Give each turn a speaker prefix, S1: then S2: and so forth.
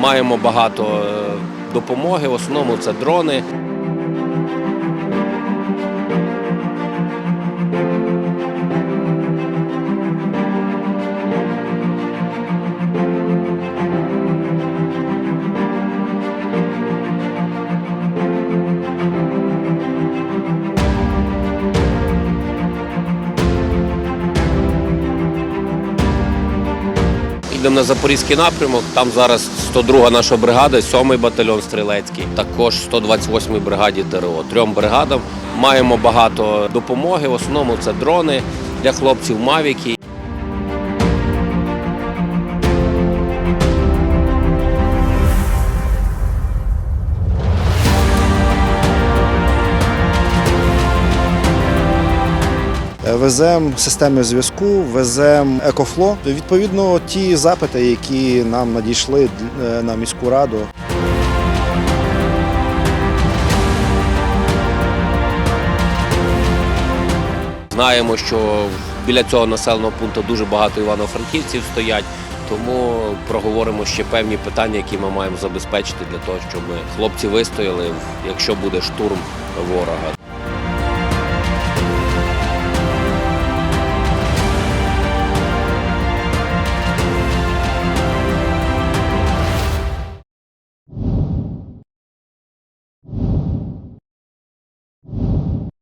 S1: Маємо багато е, допомоги. В основному це дрони. Йдемо на Запорізький напрямок. Там зараз 102 наша бригада, 7-й батальйон стрілецький, також 128-й бригаді ТРО. Трьом бригадам маємо багато допомоги. В основному це дрони для хлопців Мавіки.
S2: Веземо системи зв'язку, веземо екофло. Відповідно, ті запити, які нам надійшли е, на міську раду.
S1: Знаємо, що біля цього населеного пункту дуже багато івано-франківців стоять. Тому проговоримо ще певні питання, які ми маємо забезпечити для того, щоб хлопці вистояли, якщо буде штурм ворога.